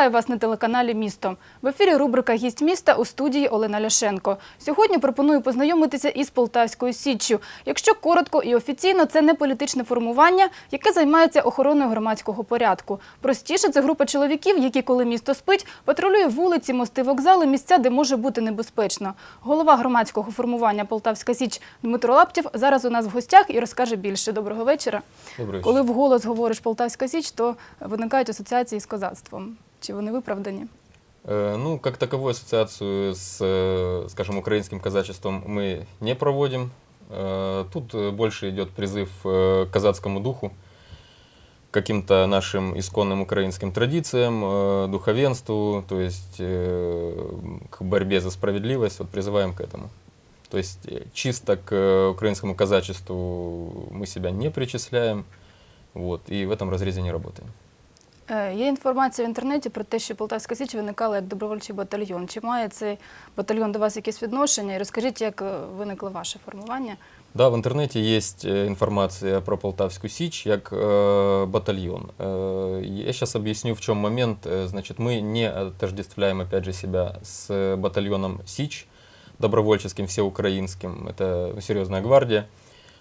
Вітаю вас на телеканалі Місто. В ефірі рубрика Гість міста у студії Олена Ляшенко. Сьогодні пропоную познайомитися із Полтавською Січчю. Якщо коротко і офіційно, це не політичне формування, яке займається охороною громадського порядку. Простіше це група чоловіків, які, коли місто спить, патрулює вулиці, мости, вокзали, місця, де може бути небезпечно. Голова громадського формування Полтавська Січ Дмитро Лаптєв зараз у нас в гостях і розкаже більше. Доброго вечора. Добрый Коли вголос говориш Полтавська Січ, то виникають асоціації з козацтвом. Чи вони виправдані? Э, Ну, как таковую ассоциацию с, э, скажем, украинским казачеством мы не проводим. Э, Тут э, больше идет призыв э, к казацкому духу, к каким-то нашим исконным украинским традициям, э, духовенству, то есть э, к борьбе за справедливость, вот призываем к этому. То есть э, чисто к э, украинскому казачеству мы себя не причисляем, вот, и в этом разрезе не работаем. Е, Є інформація в інтернеті про те, що Полтавська Січ виникала як добровольчий батальйон. Чи має цей батальйон до вас якесь відношення? І розкажіть, як е, виникло ваше формування? Да, в интернете есть э, информация про Полтавскую Сич как э, батальон. Э, я сейчас объясню, в чем момент. Э, Значит, мы не отождествляем, опять же, себя с батальоном Сич, добровольческим, всеукраинским. Это ну, серьезная гвардия.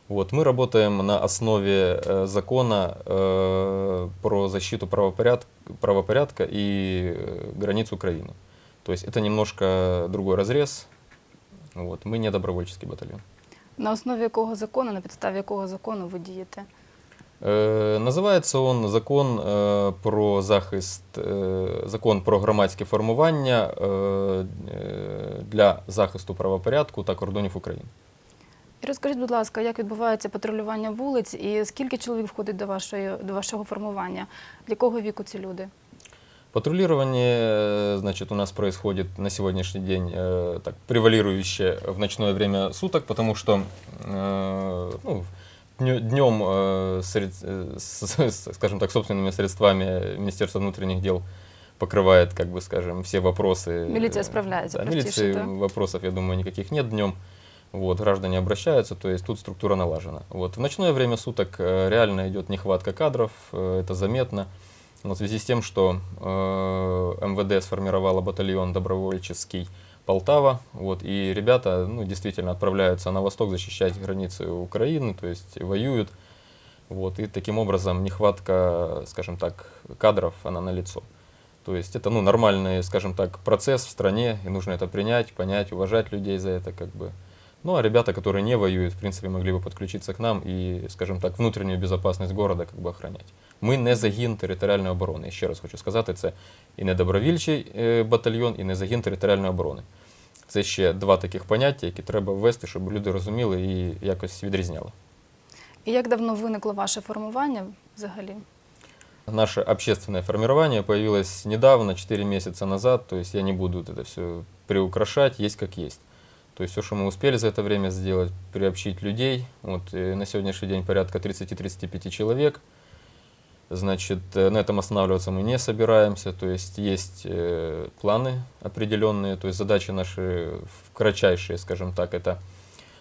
Вот, мы работаем на основе э, закона э, про защиту правопорядка, правопорядка и э, границ Украины. То есть это немножко другой разрез. Вот, мы не добровольческий батальон. На основі якого закону, на підставі якого закону ви дієте? Е, Називається він закон е, про захист, е, закон про громадське формування е, е, для захисту правопорядку та кордонів України. І розкажіть, будь ласка, як відбувається патрулювання вулиць і скільки чоловік входить до, вашої, до вашого формування? Для якого віку ці люди? Патрулирование, э, значит, у нас происходит на сегодняшний день э, так, превалирующее в ночное время суток, потому что э, ну, днем, э, сред- э, с- с- скажем так, собственными средствами Министерство внутренних дел покрывает, как бы, скажем, все вопросы. Милиция справляется, Да, простейший, милиции да? вопросов, я думаю, никаких нет днем. Вот, граждане обращаются, то есть тут структура налажена. Вот, в ночное время суток э, реально идет нехватка кадров, э, это заметно. Но в связи с тем, что э, МВД сформировало батальон добровольческий Полтава, вот, и ребята ну, действительно отправляются на восток защищать границы Украины, то есть воюют. Вот, и таким образом нехватка, скажем так, кадров, она налицо. То есть это ну, нормальный, скажем так, процесс в стране, и нужно это принять, понять, уважать людей за это. Как бы. Ну а ребята, которые не воюют, в принципе, могли бы подключиться к нам и, скажем так, внутреннюю безопасность города как бы охранять. Ми не загін територіальної оборони. І ще раз хочу сказати, це і не добровільчий е, батальйон, і не загін територіальної оборони. Це ще два таких поняття, які треба ввести, щоб люди розуміли і якось відрізняли. І як давно виникло ваше формування взагалі? Наше общественное формирование появилось недавно, 4 месяца назад, то есть я не буду вот это все приукрашать, есть как есть. То есть все, что мы успели за это время сделать, приобщить людей, вот на сегодняшний день порядка 30-35 человек, значит, э, на этом останавливаться мы не собираемся, то есть есть э, планы определенные, то есть задачи наши кратчайшие, скажем так, это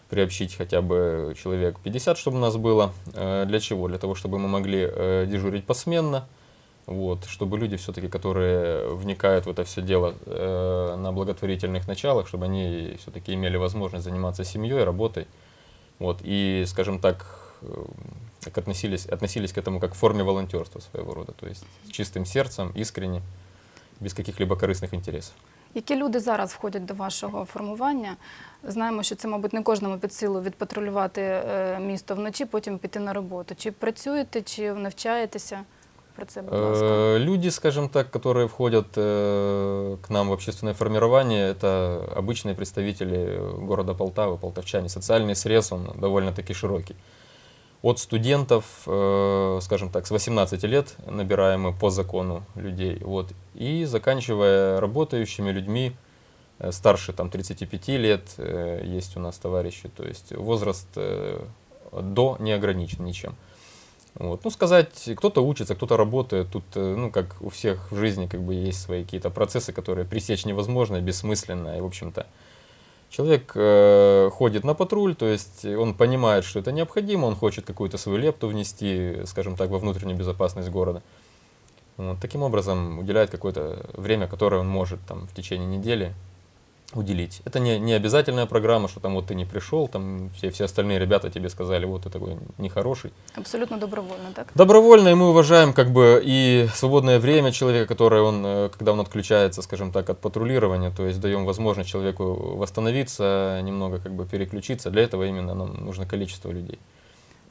приобщить хотя бы человек 50, чтобы у нас было. Э, Для чего? Для того, чтобы мы могли дежурить посменно, вот, чтобы люди все-таки, которые вникают в это все дело э, на благотворительных началах, чтобы они все-таки имели возможность заниматься семьей, работой. Вот, и, скажем так, э, как относились, относились к этому как к форме волонтерства своего рода, то есть с чистым сердцем, искренне, без каких-либо корыстных интересов. Які люди зараз входять до вашого формування? Знаємо, що це, мабуть, не кожному під силу відпатрулювати е, місто вночі, потім піти на роботу. Чи працюєте, чи навчаєтеся? Про це, будь ласка. Э, Люди, скажем так, которые входят э, к нам в общественное формирование, это обычные представители города Полтавы, полтавчане. Социальный срез, он довольно-таки широкий. От студентов, э, скажем так, с 18 лет набираем мы по закону людей, вот, и заканчивая работающими людьми, старше там 35 лет, есть у нас товарищи, то есть возраст до не ограничен ничем. Вот. Ну, сказать, кто-то учится, кто-то работает. Тут, э, ну, как у всех в жизни, как бы есть свои какие-то процессы, которые пресечь невозможно, бессмысленно. И, в общем-то, человек э, ходит на патруль, то есть он понимает, что это необходимо, он хочет какую-то свою лепту внести, скажем так, во внутреннюю безопасность города. Вот, таким образом уделяет какое-то время, которое он может там, в течение недели уделить. Это не, не обязательная программа, что там вот ты не пришел, там все, все остальные ребята тебе сказали, вот ты такой нехороший. Абсолютно добровольно, так? Добровольно, и мы уважаем как бы и свободное время человека, которое он, э, когда он отключается, скажем так, от патрулирования, то есть даем возможность человеку восстановиться, немного как бы переключиться. Для этого именно нам нужно количество людей.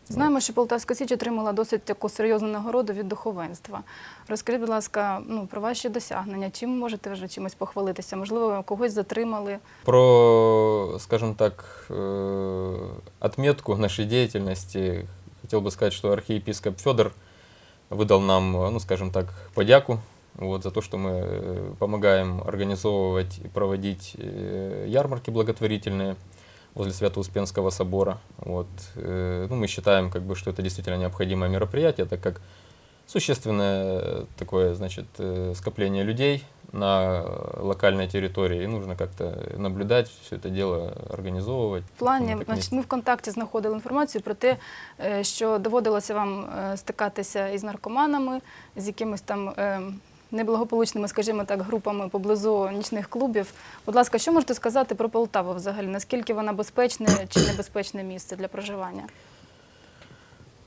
Знаємо, що Полтавська Січ отримала досить таку серйозну нагороду від духовенства. Розкажіть, будь ласка, ну, про ваші досягнення. Чим можете вже чимось похвалитися? Можливо, когось затримали? Про, скажем так, э, отметку нашей деятельности хотел бы сказать, что архиепископ Федор выдал нам, э, ну, скажем так, подяку вот, за то, что мы э, помогаем организовывать и проводить э, ярмарки благотворительные возле Свято-Успенского собора. Вот. Э, Ну, мы считаем, как бы, что это действительно необходимое мероприятие, так как существенное э, такое, значит, э, скопление людей на э, локальной территории, и нужно как-то наблюдать все это дело, организовывать. В плані, Ну, так значить, ми в контакті знаходили інформацію про те, е, що доводилося вам е, стикатися із наркоманами, з якимись там е, неблагополучними, скажімо так, групами поблизу нічних клубів. Будь ласка, що можете сказати про Полтаву взагалі? Наскільки вона безпечне чи небезпечне місце для проживання?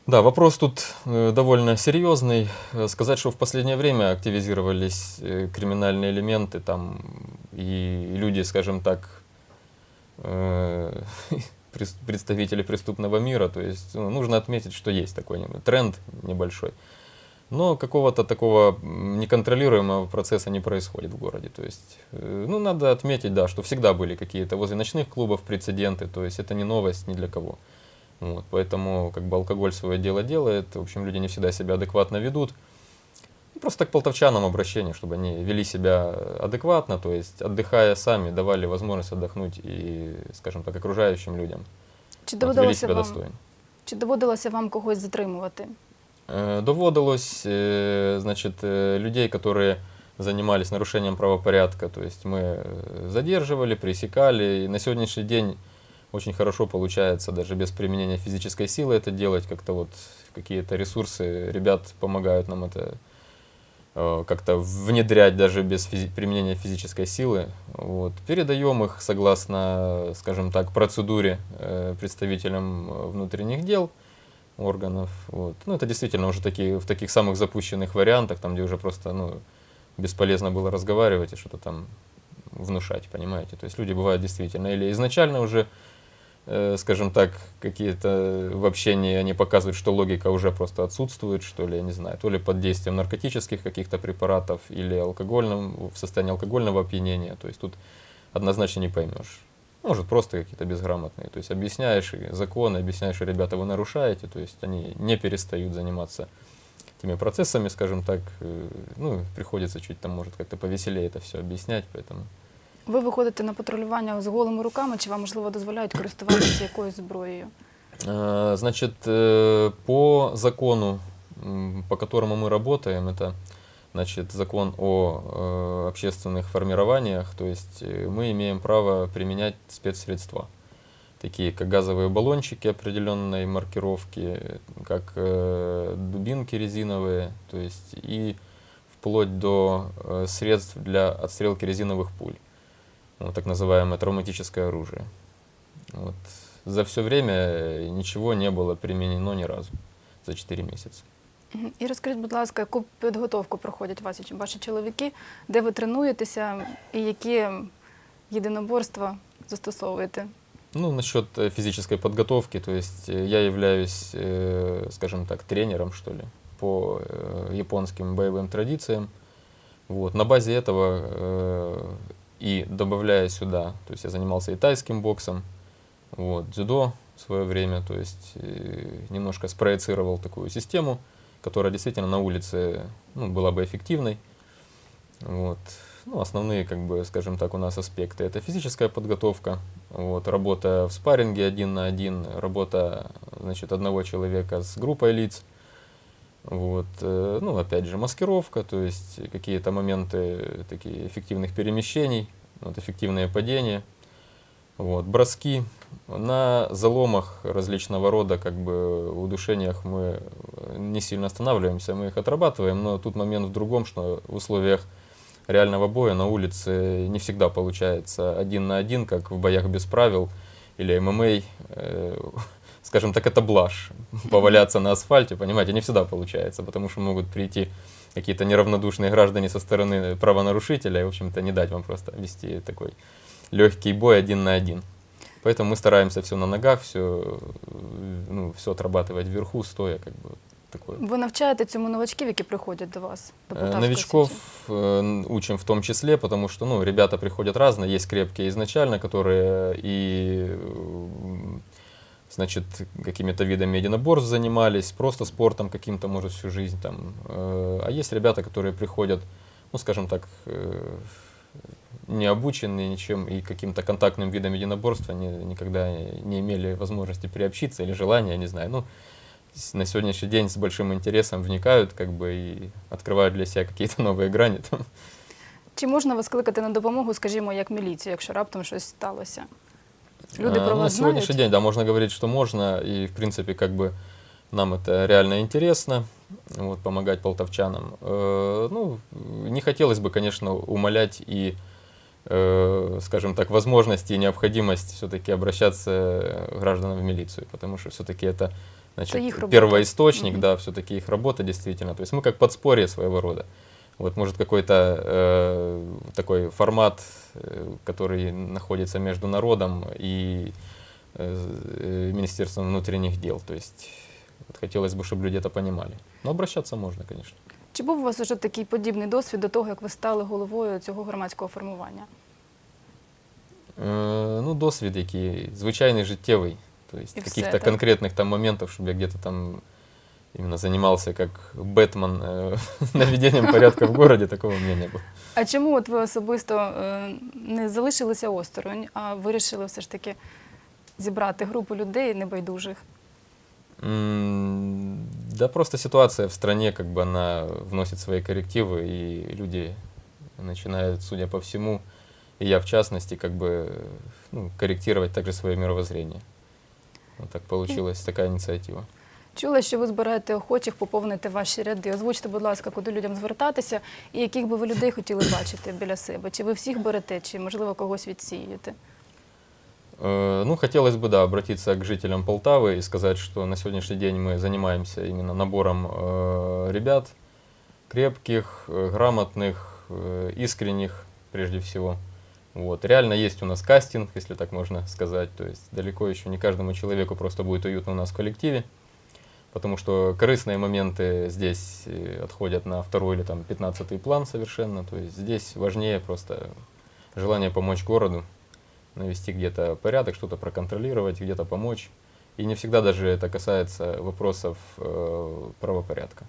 Да, вопрос тут э, довольно серьезный. Э, Сказать, что в последнее время активизировались э, криминальные элементы, там и люди, скажем так, э, прес- представители преступного мира, то есть ну, нужно отметить, что есть такой небо- тренд небольшой. Но какого-то такого м, неконтролируемого процесса не происходит в городе. То есть, э, ну, надо отметить, да, что всегда были какие-то возле ночных клубов прецеденты, то есть это не новость ни для кого. Вот, поэтому как бы алкоголь свое дело делает, в общем, люди не всегда себя адекватно ведут. И просто к полтовчанам обращение, чтобы они вели себя адекватно, то есть отдыхая сами, давали возможность отдохнуть и, скажем так, окружающим людям. Чи Вот, вели доводилося себя вам, достойно. чи доводилося вам когось затримувати? Э, Доводилось, э, значит, э, людей, которые занимались нарушением правопорядка, то есть мы задерживали, пресекали, и на сегодняшний день очень хорошо получается даже без применения физической силы это делать, как-то вот какие-то ресурсы, ребят помогают нам это как-то внедрять даже без физи- применения физической силы. Вот. Передаем их согласно, скажем так, процедуре представителям внутренних дел органов. Вот. Ну, это действительно уже такие, в таких самых запущенных вариантах, там, где уже просто ну, бесполезно было разговаривать и что-то там внушать, понимаете. То есть люди бывают действительно или изначально уже, э, скажем так, какие-то в общении они показывают, что логика уже просто отсутствует, что ли, я не знаю, то ли под действием наркотических каких-то препаратов или алкогольным, в состоянии алкогольного опьянения. То есть тут однозначно не поймешь. Может, просто какие-то безграмотные. То есть объясняешь и законы, объясняешь, и ребята, вы нарушаете, то есть они не перестают заниматься этими процессами, скажем так. э, Ну, приходится чуть там, может, как-то повеселее это все объяснять, поэтому... Ви виходите на патрулювання з голими руками, чи вам можливо дозволяють користуватися якоюсь зброєю? Э, Значит, э, по закону, м, по которому мы работаем, это значит, закон о э, общественных формированиях, то есть э, мы имеем право применять спецсредства, такие как газовые баллончики определенной маркировки, как э, дубинки резиновые, то есть и вплоть до э, средств для отстрелки резиновых пуль, вот, так называемое травматическое оружие. Вот. За все время э, ничего не было применено ни разу за 4 месяца. Мгм. І розкажіть, будь ласка, яку підготовку проходять ваші, ваші чоловіки, де ви тренуєтеся і які єдиноборства застосовуєте? Ну, насчет э, физической подготовки, то есть э, я являюсь, э, скажем так, тренером, что ли, по э, японским боевым традициям. Вот. На базе этого э, и добавляя сюда, то есть я занимался и тайским боксом, вот, дзюдо в свое время, то есть э, немножко спроецировал такую систему, которая действительно на улице ну, была бы эффективной. Вот. Ну, основные, как бы, скажем так, у нас аспекты это физическая подготовка, вот, работа в спарринге один на один, работа значит, одного человека с группой лиц. Вот, э, ну, опять же, маскировка, то есть какие-то моменты такие эффективных перемещений, вот, эффективное падение, вот, броски, На заломах различного рода, как бы, удушениях мы не сильно останавливаемся, мы их отрабатываем, но тут момент в другом, что в условиях реального боя на улице не всегда получается один на один, как в боях без правил или ММА. э, Скажем так, это блажь. Поваляться на асфальте, понимаете, не всегда получается, потому что могут прийти какие-то неравнодушные граждане со стороны правонарушителя и, в общем-то, не дать вам просто вести такой легкий бой один на один. Поэтому мы стараемся все на ногах, все, ну, все отрабатывать вверху, стоя, как бы такое. Ви навчаєте цьому новачків, які приходять до вас? до Э, Полтавської Новичков Січі? э, н- учим в том числе, потому что ну, ребята приходят разные, есть крепкие изначально, которые и э, значит, какими-то видами единоборств занимались, просто спортом каким-то, может, всю жизнь там. Э, А есть ребята, которые приходят, ну, скажем так, э, не обученные ничем и каким-то контактным видом единоборства они никогда не имели возможности приобщиться или желания, я не знаю. Ну, с- на сегодняшний день с большим интересом вникают как бы и открывают для себя какие-то новые грани. Там. Чи можна вас кликати на допомогу, скажімо, як міліцію, якщо раптом щось сталося? Люди А, про ну, вас На сегодняшний знають? день, да, можно говорить, что можно, и, в принципе, как бы нам это реально интересно, вот, помогать полтавчанам. Э, ну, не хотелось бы, конечно, умалять и, э, скажем так, возможность и необходимость все-таки обращаться э, гражданам в милицию, потому что все-таки это, значит, их работа. первоисточник, Мгм. да, все-таки их работа действительно. То есть мы как подспорье своего рода. Вот может какой-то э, такой формат, э, который находится между народом и э, э, Министерством внутренних дел. То есть вот хотелось бы, чтобы люди это понимали. Но обращаться можно, конечно. Чи був у вас уже такий подібний досвід до того, як ви стали головою цього громадського формування? Е, ну, досвід, який звичайний життєвий. То есть І все, каких-то так? конкретных там моментов, чтобы я где-то там именно занимался как Бэтмен э, наведением порядка в городе, такого у меня не было. А чому от ви особисто е, не залишилися осторонь, а вирішили все ж таки зібрати групу людей небайдужих? М, Да просто ситуация в стране, как бы она вносит свои коррективы, и люди начинают, судя по всему, и я в частности, как бы ну, корректировать также свое мировоззрение. Вот так получилась такая инициатива. Чула, що ви збираєте охочих поповнити ваші ряди. Озвучте, будь ласка, куди людям звертатися, і яких би ви людей хотіли бачити біля себе? Чи ви всіх берете, чи можливо когось відсіюєте? Э, Ну, хотелось бы, да, обратиться к жителям Полтавы и сказать, что на сегодняшний день мы занимаемся именно набором э, ребят, крепких, э, грамотных, э, искренних, прежде всего. Вот. Реально есть у нас кастинг, если так можно сказать. То есть далеко еще не каждому человеку просто будет уютно у нас в коллективе. Потому что корыстные моменты здесь э, отходят на второй или там пятнадцатый план совершенно. То есть здесь важнее просто желание помочь городу, навести где-то порядок, что-то проконтролировать, где-то помочь. И не всегда даже это касается вопросов э, правопорядка.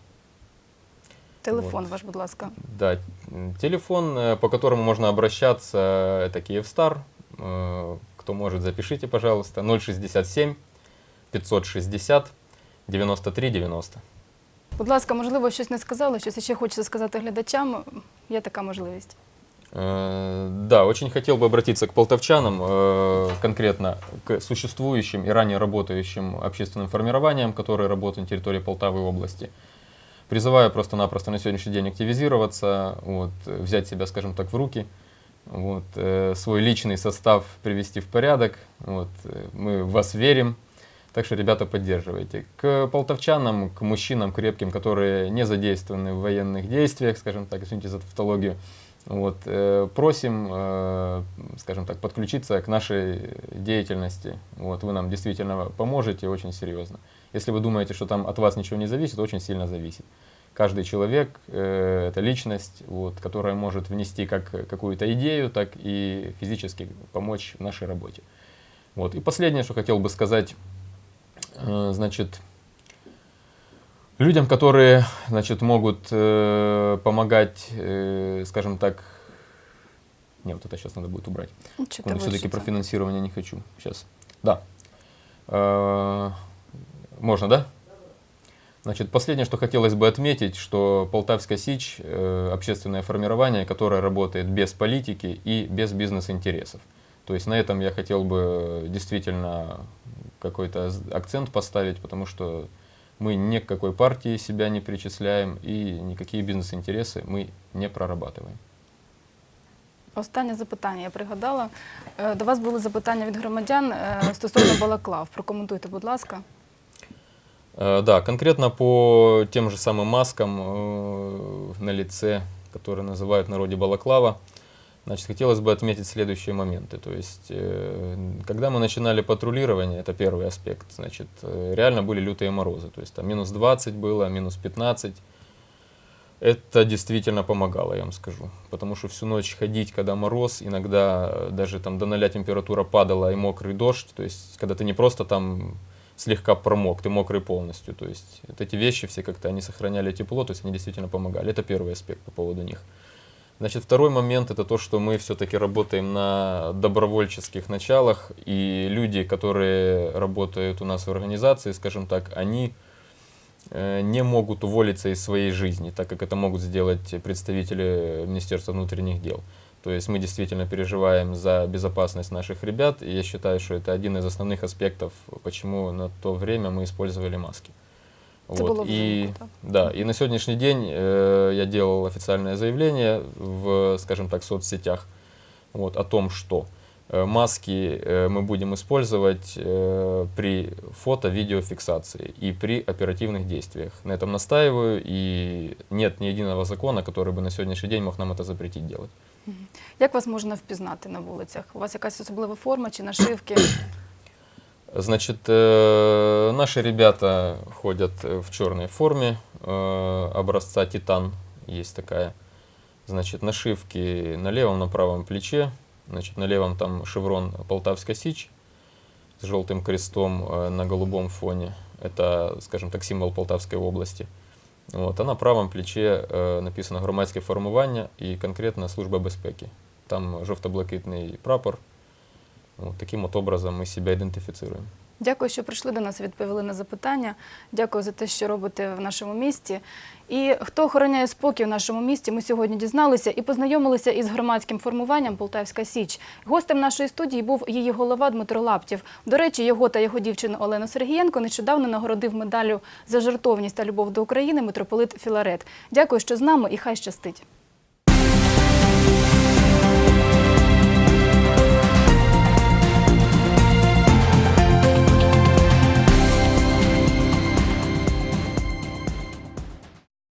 Телефон Вот. ваш, будь ласка. Да, м, телефон, э, по которому можно обращаться, это Киевстар. Э, Кто может, запишите, пожалуйста. 067 560 93 90. Будь ласка, можливо, щось не сказали, щось ще хочеться сказати глядачам. Є така можливість. Э, Да, очень хотел бы обратиться к полтавчанам, э, конкретно к существующим и ранее работающим общественным формированиям, которые работают на территории Полтавы области. Призываю просто-напросто на сегодняшний день активизироваться, вот, взять себя, скажем так, в руки, вот, э, свой личный состав привести в порядок. Вот, э, мы в вас верим. Так что, ребята, поддерживайте. К полтавчанам, к мужчинам крепким, которые не задействованы в военных действиях, скажем так, извините за тавтологию, вот, э, просим, э, скажем так, подключиться к нашей деятельности. Вот, вы нам действительно поможете очень серьезно. Если вы думаете, что там от вас ничего не зависит, очень сильно зависит. Каждый человек э, это личность, вот, которая может внести как какую-то идею, так и физически помочь в нашей работе. Вот. И последнее, что хотел бы сказать, э, значит, людям, которые, значит, могут э, помогать, э, скажем так, не, вот это сейчас надо будет убрать. Секунду, все-таки про финансирование не хочу. Сейчас. Да. Э, Можно, да? Значит, последнее, что хотелось бы отметить, что Полтавская Сич э, общественное формирование, которое работает без политики и без бизнес-интересов. То есть на этом я хотел бы действительно какой-то акцент поставить, потому что мы ни к какой партии себя не причисляем и никакие бизнес-интересы мы не прорабатываем. Останнє запитання я пригадала. До вас були запитання від громадян стосовно балаклав. Прокоментуйте, будь ласка. Э, Да, конкретно по тем же самым маскам э, на лице, которые называют в народе балаклава, значит, хотелось бы отметить следующие моменты. То есть, э, когда мы начинали патрулирование, это первый аспект, значит, реально были лютые морозы. То есть, там минус 20 было, минус 15. Это действительно помогало, я вам скажу. Потому что всю ночь ходить, когда мороз, иногда даже там до 0 температура падала и мокрый дождь. То есть, когда ты не просто там слегка промок, ты мокрый полностью. То есть, вот эти вещи все как-то, они сохраняли тепло, то есть они действительно помогали. Это первый аспект по поводу них. Значит, второй момент это то, что мы все-таки работаем на добровольческих началах, и люди, которые работают у нас в организации, скажем так, они э, не могут уволиться из своей жизни, так как это могут сделать представители Министерства внутренних дел. То есть мы действительно переживаем за безопасность наших ребят, и я считаю, что это один из основных аспектов, почему на то время мы использовали маски. Это было и, да, и на сегодняшний день э, я делал официальное заявление в, скажем так, соцсетях вот, о том, что э, маски э, мы будем использовать э, при фото-видеофиксации и при оперативных действиях. На этом настаиваю, и нет ни единого закона, который бы на сегодняшний день мог нам это запретить делать. Як вас можна впізнати на вулицях? У вас якась особлива форма чи нашивки? Значит, э, наши ребята ходят э, в черной форме э, образца Титан, есть такая. Значит, нашивки на левом, на правом плече. Значит, на левом там шеврон Полтавска Сич с желтым крестом э, на голубом фоне. Это, скажем так, символ Полтавской области. Вот. А на правом плече е, написано громадське формування і конкретно служба безпеки. Там жовто-блакитний прапор. От, таким от образом ми себе идентифицируем. Дякую, що прийшли до нас відповіли на запитання. Дякую за те, що робите в нашому місті. І хто охороняє спокій в нашому місті, ми сьогодні дізналися і познайомилися із громадським формуванням Полтавська Січ. Гостем нашої студії був її голова Дмитро Лаптів. До речі, його та його дівчину Олену Сергієнко нещодавно нагородив медаллю за жертовність та любов до України митрополит Філарет. Дякую, що з нами і хай щастить.